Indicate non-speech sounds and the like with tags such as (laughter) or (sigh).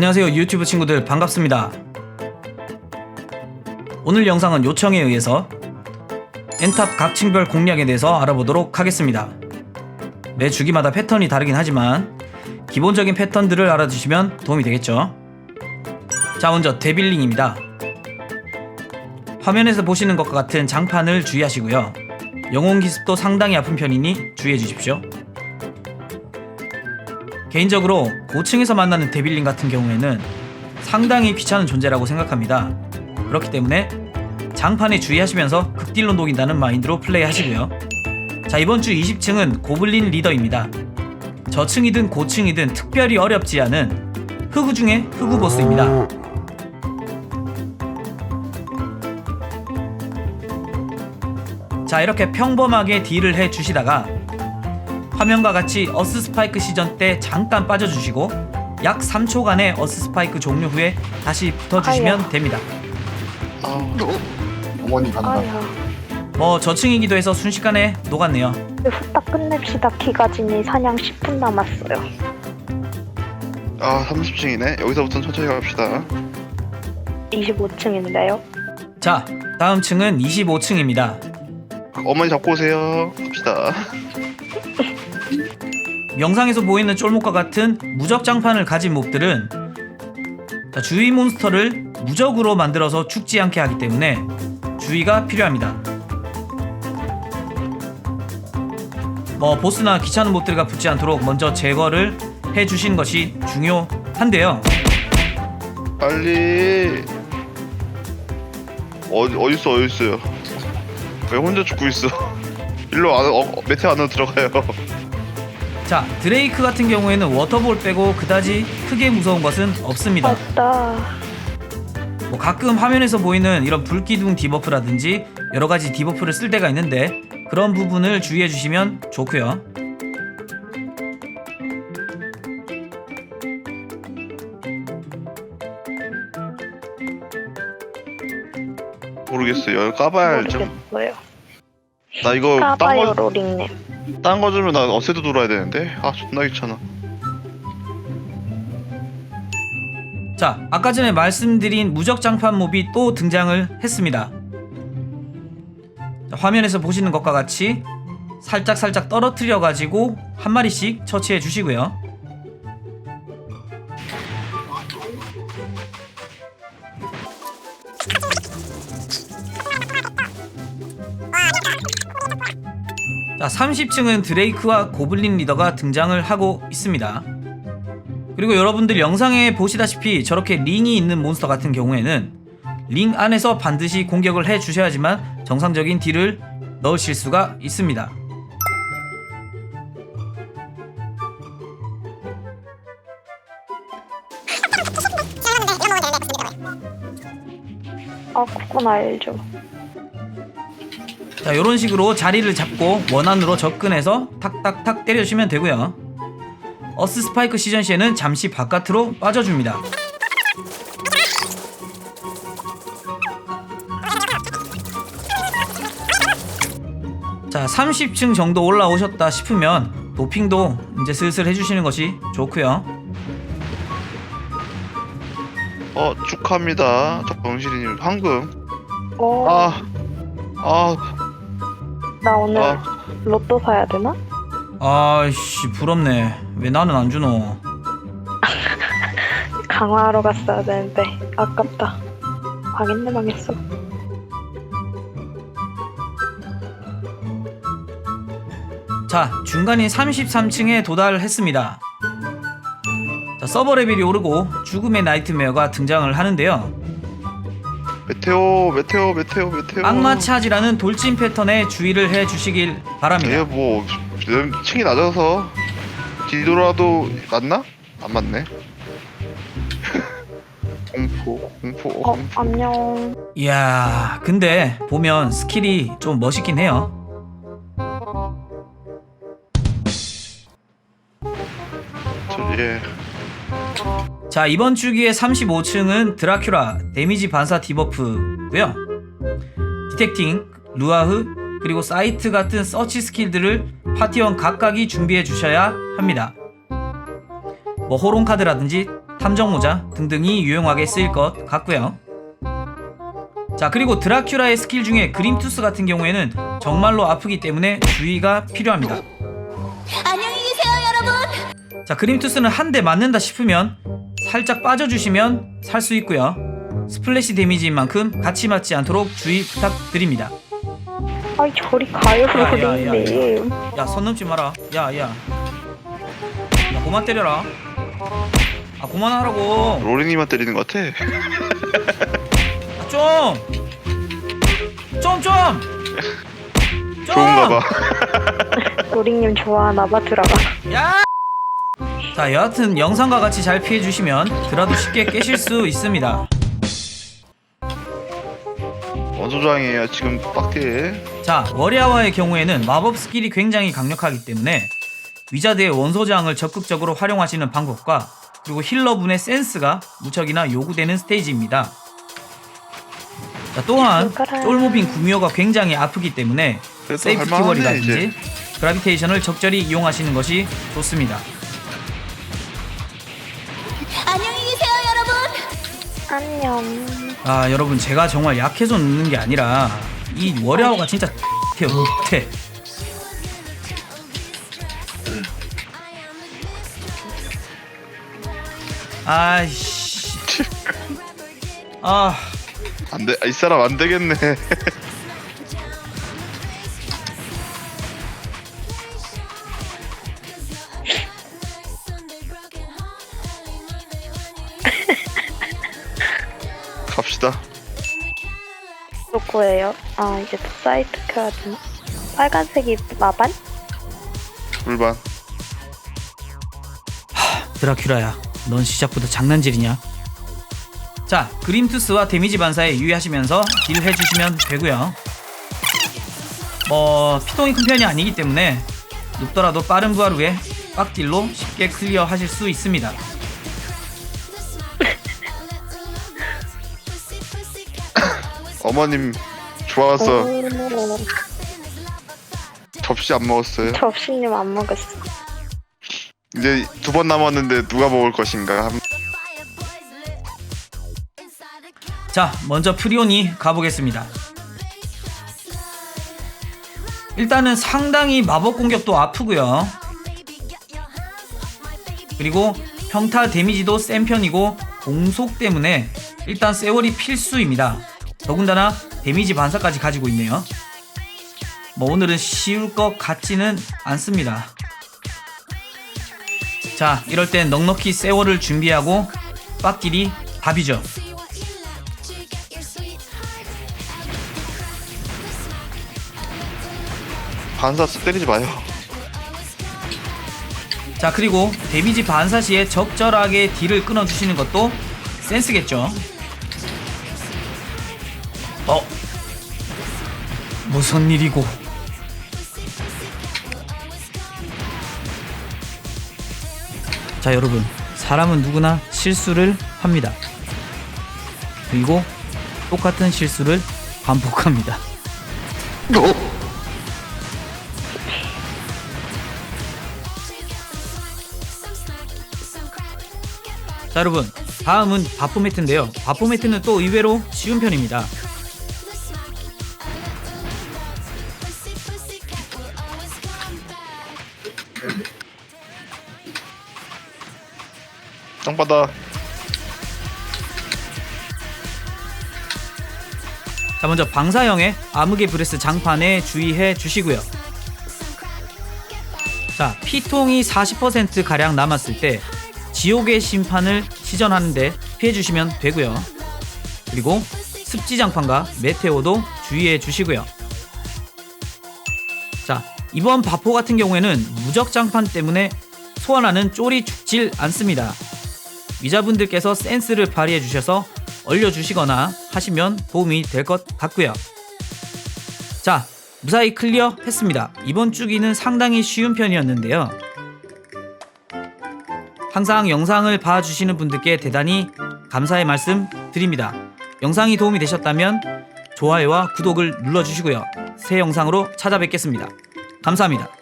안녕하세요 유튜브 친구들 반갑습니다. 오늘 영상은 요청에 의해서 엔탑 각 층별 공략에 대해서 알아보도록 하겠습니다. 매 주기마다 패턴이 다르긴 하지만 기본적인 패턴들을 알아두시면 도움이 되겠죠? 자 먼저 데빌링입니다. 화면에서 보시는 것과 같은 장판을 주의하시고요. 영혼 기습도 상당히 아픈 편이니 주의해 주십시오 개인적으로 고층에서 만나는 데빌링 같은 경우에는 상당히 귀찮은 존재라고 생각합니다. 그렇기 때문에 장판에 주의하시면서 극딜로 녹인다는 마인드로 플레이하시고요. 자 이번 주 20층은 고블린 리더입니다. 저층이든 고층이든 특별히 어렵지 않은 흑우 중에 흑우 보스입니다. 자 이렇게 평범하게 딜을 해 주시다가 화면과 같이 어스 스파이크 시전 때 잠깐 빠져주시고 약 3초간의 어스 스파이크 종료 후에 다시 붙어주시면 아야. 됩니다. 아, 어머니 간다. 아야, 뭐 저층이기도 해서 순식간에 녹았네요. 이제 후딱 끝냅시다. 기가진이 사냥 10분 남았어요. 아, 30층이네. 여기서부터 천천히 갑시다. 25층인데요. 자 다음 층은 25층입니다. 어머니 잡고 오세요. 갑시다. 영상에서 보이는 쫄목과 같은 무적 장판을 가진 몹들은 자, 주위 몬스터를 무적으로 만들어서 죽지 않게 하기 때문에 주의가 필요합니다. 뭐 보스나 귀찮은 몹들과 붙지 않도록 먼저 제거를 해주시는 것이 중요한데요. 빨리. 어디? 어디 있어요? 왜 혼자 죽고 있어? (laughs) 일로 안 어, 어, 메테 안으로 들어가요. (laughs) 자 드레이크 같은 경우에는 워터볼 빼고 그다지 크게 무서운 것은 없습니다. 맞다. 뭐 가끔 화면에서 보이는 이런 불기둥 디버프라든지 여러 가지 디버프를 쓸 때가 있는데 그런 부분을 주의해 주시면 좋고요. 모르겠어요. 까봐야 알죠. 모르겠어요. 나 이거 까봐요, 딴거 로링님. 딴 거 주면 나 어세도 돌아야 되는데. 아, 존나 귀찮아. 자, 아까 전에 말씀드린 무적 장판 몹이 또 등장을 했습니다. 자, 화면에서 보시는 것과 같이 살짝 살짝 떨어뜨려 가지고 한 마리씩 처치해 주시고요. 자, 30층은 드레이크와 고블린 리더가 등장을 하고 있습니다. 그리고 여러분들 영상에 보시다시피 저렇게 링이 있는 몬스터 같은 경우에는 링 안에서 반드시 공격을 해 주셔야지만 정상적인 딜을 넣으실 수가 있습니다. 아, 그건 알죠. 자, 이런 식으로 자리를 잡고 원안으로 접근해서 탁탁탁 때려주시면 되고요. 어스 스파이크 시전 시에는 잠시 바깥으로 빠져줍니다. 자, 30층 정도 올라오셨다 싶으면 도핑도 이제 슬슬 해주시는 것이 좋고요. 어, 축하합니다. 정실이님 황금. 어, 아, 아, 나 오늘 아. 로또 사야 되나? 아이씨, 부럽네. 왜 나는 안 주노? (laughs) 강화하러 갔어야 되는데 아깝다. 망했네 망했어. 자, 중간인 33층에 도달했습니다. 자, 서버 레벨이 오르고 죽음의 나이트메어가 등장을 하는데요. 메테오, 메테오, 메테오, 메테오. 악마 차지라는 돌진 패턴에 주의를 해 주시길 이게 바랍니다. 뭐 층이 낮아서 뒤돌아도 맞나? 안 맞네. (laughs) 공포, 공포, 어, 공포. 안녕. 이야, 근데 보면 스킬이 좀 멋있긴 해요. 저, 예. 자, 이번 주기의 35층은 드라큘라 데미지 반사 디버프고요. 디텍팅, 루아흐, 그리고 사이트 같은 서치 스킬들을 파티원 각각이 준비해 주셔야 합니다. 뭐 호론 카드라든지 탐정 모자 등등이 유용하게 쓰일 것 같고요. 자 그리고 드라큘라의 스킬 중에 그림투스 같은 경우에는 정말로 아프기 때문에 주의가 필요합니다. 안녕히 계세요, 여러분. 자 그림투스는 한 대 맞는다 싶으면 살짝 빠져주시면 살 수 있고요. 스플래시 데미지인 만큼 같이 맞지 않도록 주의 부탁드립니다. 아이 저리 가요 야, 야, 야, 로딩님. 야 선 넘지 마라. 야 야. 야 그만 때려라. 아 그만하라고. 로리님만 때리는 것 같아. 아, 좀. 좀 좀. 좀. 좋은가 봐. 로딩님 좋아하나 봐 들어가. 야! 자, 여하튼 영상과 같이 잘 피해 주시면 드라도 쉽게 깨실 수 있습니다. 원소장이에요. 지금 빡대. 자, 워리아와의 경우에는 마법 스킬이 굉장히 강력하기 때문에 위자드의 원소장을 적극적으로 활용하시는 방법과 그리고 힐러분의 센스가 무척이나 요구되는 스테이지입니다. 자, 또한. 쫄모빈 구미호가 굉장히 아프기 때문에 거리라든지 이제. 그라비테이션을 적절히 이용하시는 것이 좋습니다. 안녕히 계세요, 여러분. 안녕. 아 여러분 제가 정말 약해서 눕는 게 아니라 이 워리아워가 진짜 못해 못해 아이씨 (laughs) 아 안 돼. 이 사람 안 되겠네. 로코예요. 아 이제 또 사이트 켜야 되나? 빨간색이 마반? 불반. 드라큘라야 넌 시작부터 장난질이냐 자 그림투스와 데미지 반사에 유의하시면서 딜 해주시면 되고요 뭐 피통이 큰 편이 아니기 때문에 눕더라도 빠른 부활 후에 빡딜로 쉽게 클리어 하실 수 있습니다 어머님 좋아서 오, 접시 안 먹었어요. 접시님 안 먹었어. 이제 두 번 남았는데 누가 먹을 것인가? 한- 자, 먼저 프리온이 가보겠습니다. 일단은 상당히 마법 공격도 아프고요. 그리고 평타 데미지도 센 편이고 공속 때문에 일단 세월이 필수입니다. 더군다나 데미지 반사까지 가지고 있네요. 뭐 오늘은 쉬울 것 같지는 않습니다. 자, 이럴 땐 넉넉히 세월을 준비하고 빡길이 답이죠. 반사 때리지 마요. 자 그리고 데미지 반사 시에 적절하게 딜을 끊어주시는 것도 센스겠죠 무슨 일이고? 자 여러분. 사람은 누구나 실수를 합니다. 그리고 똑같은 실수를 반복합니다. 자 여러분. 다음은 바포매트인데요. 바포매트는 또 의외로 쉬운 편입니다 땅바다. 자 먼저 방사형의 암흑의 브레스 장판에 주의해 주시고요. 자 피통이 40% 가량 남았을 때 지옥의 심판을 시전하는데 피해 주시면 되고요. 그리고 습지 장판과 메테오도 주의해 주시고요. 자 이번 바포 같은 경우에는 무적 장판 때문에 소환하는 쫄이 죽질 않습니다 위자분들께서 센스를 발휘해 주셔서 얼려주시거나 하시면 도움이 될 것 같고요. 자, 무사히 클리어 했습니다. 이번 주기는 상당히 쉬운 편이었는데요. 항상 영상을 봐주시는 분들께 대단히 감사의 말씀 드립니다. 영상이 도움이 되셨다면 좋아요와 구독을 눌러주시고요. 새 영상으로 찾아뵙겠습니다. 감사합니다.